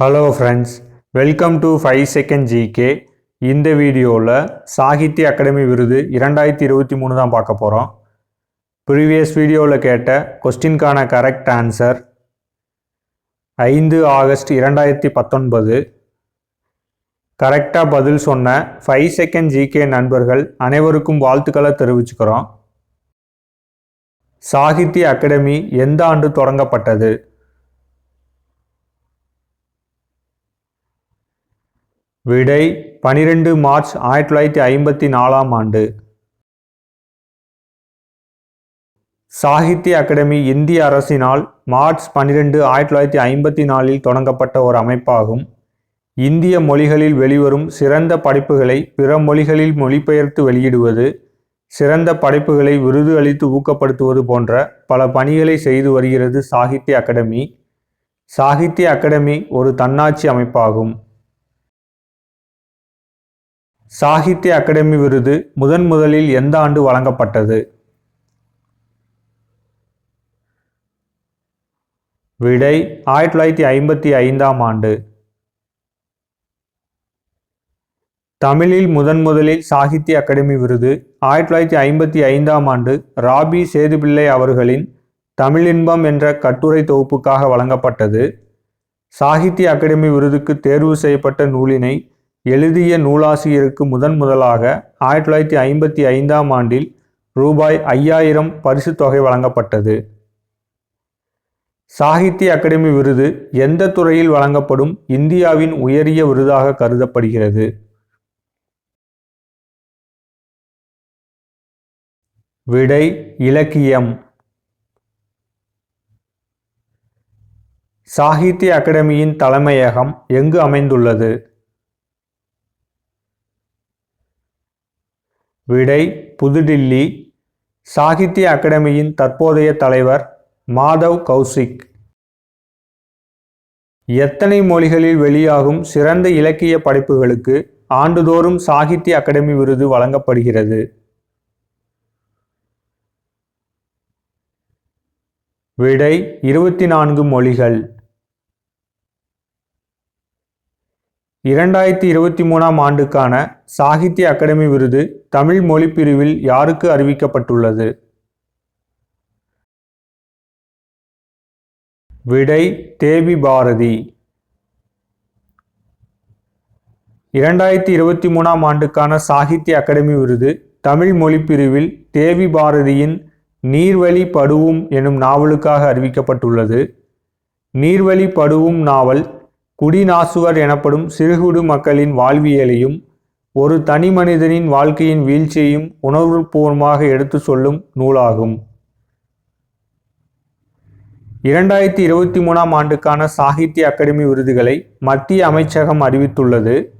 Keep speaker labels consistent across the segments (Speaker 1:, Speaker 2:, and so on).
Speaker 1: Hello friends welcome to five second GK இந்த வீடியோவில் சாகித்ய அகாடமி விருது இரண்டாயிரத்தி இருபத்தி மூணு தான் பார்க்க போகிறோம் ப்ரீவியஸ் வீடியோவில் கேட்ட கொஸ்டின்கான கரெக்ட் ஆன்சர் ஐந்து ஆகஸ்ட் இரண்டாயிரத்தி பத்தொன்பது. கரெக்டாக பதில் சொன்ன ஃபைவ் செகண்ட் ஜிகே நண்பர்கள் அனைவருக்கும் வாழ்த்துக்களை தெரிவிச்சுக்கிறோம். சாகித்ய அகாடமி எந்த ஆண்டு தொடங்கப்பட்டது? விடை பனிரெண்டு மார்ச் ஆயிரத்தி தொள்ளாயிரத்தி ஐம்பத்தி நாலாம் ஆண்டு. சாகித்ய அகாடமி இந்திய அரசினால் மார்ச் பன்னிரெண்டு ஆயிரத்தி தொள்ளாயிரத்தி ஐம்பத்தி நாலில் தொடங்கப்பட்ட ஒரு அமைப்பாகும். இந்திய மொழிகளில் வெளிவரும் சிறந்த படைப்புகளை பிற மொழிகளில் மொழிபெயர்த்து வெளியிடுவது சிறந்த படைப்புகளை விருது அளித்து ஊக்கப்படுத்துவது போன்ற பல பணிகளை செய்து வருகிறது சாகித்ய அகாடமி. சாகித்ய அகாடமி ஒரு தன்னாட்சி அமைப்பாகும். சாகித்ய அகாடமி விருது முதன் முதலில் எந்த ஆண்டு வழங்கப்பட்டது? விடை ஆயிரத்தி தொள்ளாயிரத்தி ஐம்பத்தி ஐந்தாம் ஆண்டு. தமிழில் முதன் முதலில் சாகித்ய அகாடமி விருது ஆயிரத்தி தொள்ளாயிரத்தி ஐம்பத்தி ஐந்தாம் ஆண்டு ராபி சேதுபிள்ளை அவர்களின் தமிழின்பம் என்ற கட்டுரை தொகுப்புக்காக வழங்கப்பட்டது. சாகித்ய அகாடமி விருதுக்கு தேர்வு செய்யப்பட்ட நூலினை எழுதிய நூலாசிரியருக்கு முதன் முதலாக ஆயிரத்தி தொள்ளாயிரத்தி ஐம்பத்தி ஐந்தாம் ஆண்டில் ரூபாய் ஐயாயிரம் பரிசு தொகை வழங்கப்பட்டது. சாகித்ய அகாடமி விருது எந்த துறையில் வழங்கப்படும் இந்தியாவின் உயரிய விருதாக கருதப்படுகிறது. விடை இலக்கியம். சாகித்ய அகாடமியின் தலைமையகம் எங்கு அமைந்துள்ளது? விடை புதுடில்லி சாகித்ய அகாடமியின் தற்போதைய தலைவர் மாதவ் கௌசிக். எத்தனை மொழிகளில் வெளியாகும் சிறந்த இலக்கிய படைப்புகளுக்கு ஆண்டுதோறும் சாகித்ய அகாடமி விருது வழங்கப்படுகிறது? விடை இருபத்தி நான்கு மொழிகள். இரண்டாயிரத்தி இருபத்தி மூணாம் ஆண்டுக்கான சாகித்ய அகாடமி விருது தமிழ் மொழி பிரிவில் யாருக்கு அறிவிக்கப்பட்டுள்ளது? விடை தேவி பாரதி. இரண்டாயிரத்தி இருபத்தி மூணாம் ஆண்டுக்கான சாகித்ய அகாடமி விருது தமிழ் மொழி பிரிவில் தேவி பாரதியின் நீர்வழி படுவும் எனும் நாவலுக்காக அறிவிக்கப்பட்டுள்ளது. நீர்வழி படுவும் நாவல் குடிநாசுவர் எனப்படும் சிறுகுடு மக்களின் வாழ்வியலையும் ஒரு தனி மனிதனின் வாழ்க்கையின் வீழ்ச்சியையும் உணர்வுபூர்வமாக எடுத்து சொல்லும் நூலாகும். இரண்டாயிரத்தி இருபத்தி மூணாம் ஆண்டுக்கான சாகித்ய அகாடமி விருதுகளை மத்திய அமைச்சகம் அறிவித்துள்ளது.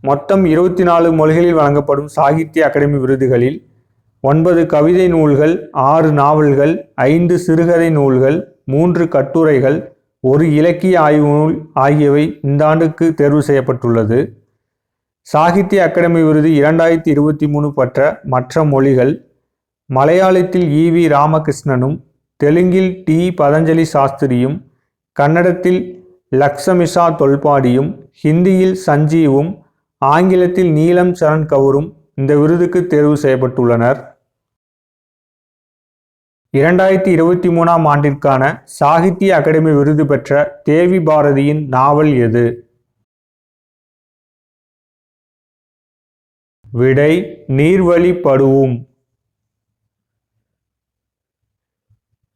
Speaker 1: மொத்தம் இருபத்தி நாலு மொழிகளில் வழங்கப்படும் சாகித்ய அகாடமி விருதுகளில் ஒன்பது கவிதை நூல்கள் ஆறு நாவல்கள் ஐந்து சிறுகதை நூல்கள் மூன்று கட்டுரைகள் ஒரு இலக்கிய ஆய்வு நூல் ஆகியவை இந்த ஆண்டுக்கு தேர்வு செய்யப்பட்டுள்ளது. சாகித்ய அகாடமி விருது இரண்டாயிரத்தி இருபத்தி மூணு பற்ற மற்ற மொழிகள் மலையாளத்தில் இ வி ராமகிருஷ்ணனும் தெலுங்கில் டி பதஞ்சலி சாஸ்திரியும் கன்னடத்தில் லக்ஷமிஷா தொல்பாடியும் ஹிந்தியில் சஞ்சீவும் ஆங்கிலத்தில் நீலம் சரண் கவுரும் இந்த விருதுக்கு தேர்வு செய்யப்பட்டுள்ளனர். இரண்டாயிரத்தி இருபத்தி மூணாம் ஆண்டிற்கான சாகித்ய அகாடமி விருது பெற்ற தேவி பாரதியின் நாவல் எது? விடை நீர்வழி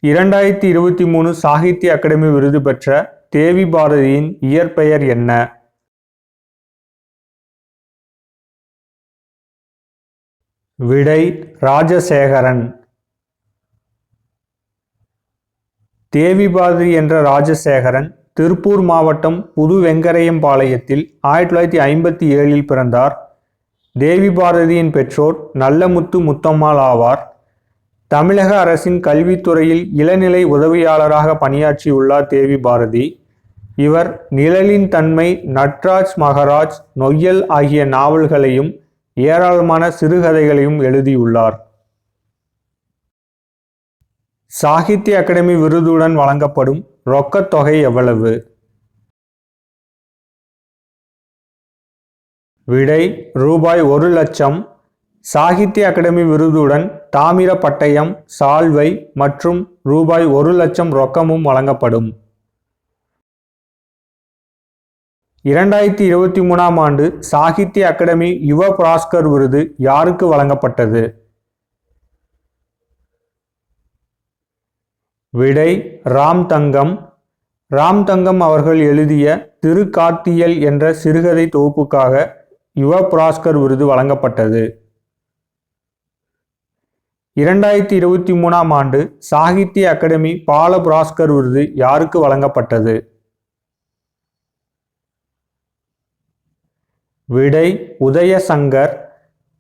Speaker 1: இரண்டாயிரத்தி இருபத்தி மூணு சாகித்ய அகாடமி விருது பெற்ற தேவி பாரதியின் இயற்பெயர் என்ன? விடை ராஜசேகரன். தேவிபாதிரி என்ற ராஜசேகரன் திருப்பூர் மாவட்டம் புது வெங்கரையம்பாளையத்தில் ஆயிரத்தி தொள்ளாயிரத்தி ஐம்பத்தி ஏழில் பிறந்தார். தேவி பாரதியின் பெற்றோர் நல்லமுத்து முத்தம்மாள் ஆவார். தமிழக அரசின் கல்வித்துறையில் இளநிலை உதவியாளராக பணியாற்றியுள்ளார் தேவி பாரதி இவர் நிழலின் தன்மை நட்ராஜ் மகராஜ் நொய்யல் ஆகிய நாவல்களையும் ஏராளமான சிறுகதைகளையும் எழுதியுள்ளார். சாகித்ய அகாடமி விருதுடன் வழங்கப்படும் ரொக்கத் தொகை எவ்வளவு? விடை ரூபாய் ஒரு லட்சம். சாகித்ய அகாடமி விருதுடன் தாமிர பட்டயம் சால்வை மற்றும் ரூபாய் ஒரு லட்சம் ரொக்கமும் வழங்கப்படும். இரண்டாயிரத்தி இருபத்தி மூணாம் ஆண்டு சாகித்ய அகாடமி யுவ புராஸ்கர் விருது யாருக்கு வழங்கப்பட்டது? விடை ராம் தங்கம். ராம் தங்கம் அவர்கள் எழுதிய திருக்கார்த்தியல் என்ற சிறுகதை தொகுப்புக்காக யுவ புராஸ்கர் விருது வழங்கப்பட்டது. இரண்டாயிரத்தி இருபத்தி மூணாம் ஆண்டு சாகித்ய அகாடமி பால புராஸ்கர் விருது யாருக்கு வழங்கப்பட்டது? விடை உதயசங்கர்.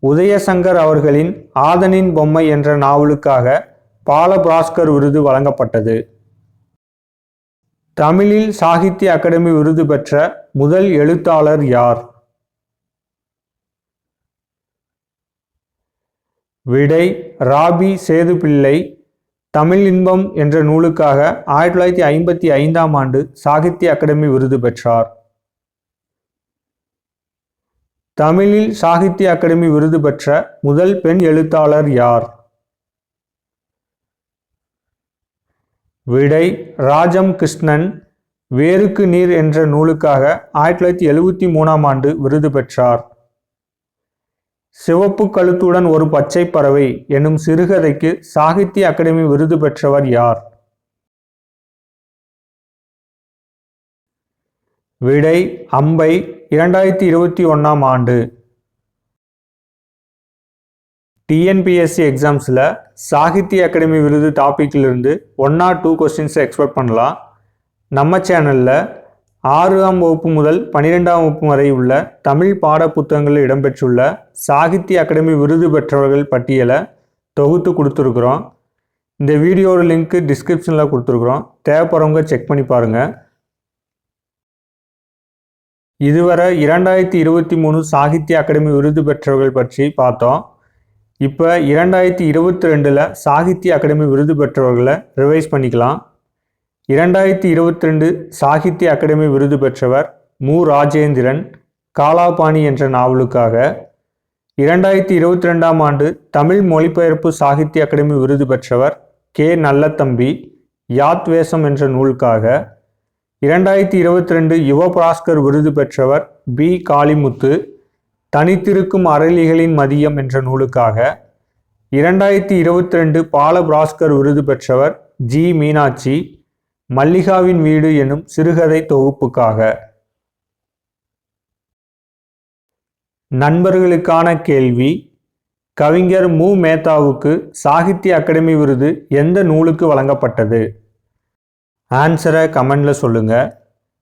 Speaker 1: உதயசங்கர் அவர்களின் ஆதனின் பொம்மை என்ற நாவலுக்காக பாலபாஸ்கர் விருது வழங்கப்பட்டது. தமிழில் சாகித்ய அகாடமி விருது பெற்ற முதல் எழுத்தாளர் யார்? விடை ராபி சேதுப்பிள்ளை தமிழ் இன்பம் என்ற நூலுக்காக ஆயிரத்தி தொள்ளாயிரத்தி ஐம்பத்தி ஐந்தாம் ஆண்டு சாகித்ய அகாடமி விருது பெற்றார். தமிழில் சாகித்ய அகாடமி விருது பெற்ற முதல் பெண் எழுத்தாளர் யார்? விடை ராஜம் கிருஷ்ணன் வேருக்கு நீர் என்ற நூலுக்காக ஆயிரத்தி தொள்ளாயிரத்தி எழுபத்தி மூணாம் ஆண்டு விருது பெற்றார். சிவப்பு கழுத்துடன் ஒரு பச்சை பறவை எனும் சிறுகதைக்கு சாகித்ய அகாடமி விருது பெற்றவர் யார்? விடை அம்பை இரண்டாயிரத்தி இருபத்தி ஒன்றாம் ஆண்டு. டிஎன்பிஎஸ்சி எக்ஸாம்ஸில் சாகித்ய அகாடமி விருது டாப்பிக்கிலிருந்து ஒன் ஆர் டூ கொஸ்டின்ஸை எக்ஸ்பெக்ட் பண்ணலாம். நம்ம சேனலில் ஆறாம் வகுப்பு முதல் பன்னிரெண்டாம் வகுப்பு வரை உள்ள தமிழ் பாட புத்தகங்களில் இடம்பெற்றுள்ள சாகித்ய அகாடமி விருது பெற்றவர்கள் பட்டியலை தொகுத்து கொடுத்துருக்குறோம். இந்த வீடியோட லிங்க்கு டிஸ்கிரிப்ஷனில் கொடுத்துருக்குறோம். தேவைப்படுறவங்க செக் பண்ணி பாருங்கள் இதுவரை இரண்டாயிரத்தி இருபத்தி மூணு சாகித்ய அகாடமி விருது பெற்றவர்கள் பற்றி பார்த்தோம். இப்போ இரண்டாயிரத்தி இருபத்தி ரெண்டில் சாகித்ய அகாடமி விருது பெற்றவர்களை ரிவைஸ் பண்ணிக்கலாம். இரண்டாயிரத்தி இருபத்தி ரெண்டு சாகித்ய அகாடமி விருது பெற்றவர் மு. ராஜேந்திரன் காலாபாணி என்ற நாவலுக்காக. இரண்டாயிரத்தி இருபத்தி ரெண்டாம் ஆண்டு தமிழ் மொழிபெயர்ப்பு சாகித்ய அகாடமி விருது பெற்றவர் கே. நல்லத்தம்பி யாத்வேசம் என்ற நூலுக்காக. இரண்டாயிரத்தி இருபத்தி ரெண்டு யுவபிராஸ்கர் விருது பெற்றவர் பி. காளிமுத்து தனித்திருக்கும் அறலிகளின் மதியம் என்ற நூலுக்காக இரண்டாயிரத்தி இருபத்தி ரெண்டு பாலபிராஸ்கர் விருது பெற்றவர் ஜி. மீனாட்சி மல்லிகாவின் வீடு எனும் சிறுகதை தொகுப்புக்காக. நண்பர்களுக்கான கேள்வி கவிஞர் மு. மேத்தாவுக்கு சாகித்ய அகாடமி விருது எந்த நூலுக்கு வழங்கப்பட்டது? ஆன்சரை கமெண்டில் சொல்லுங்கள்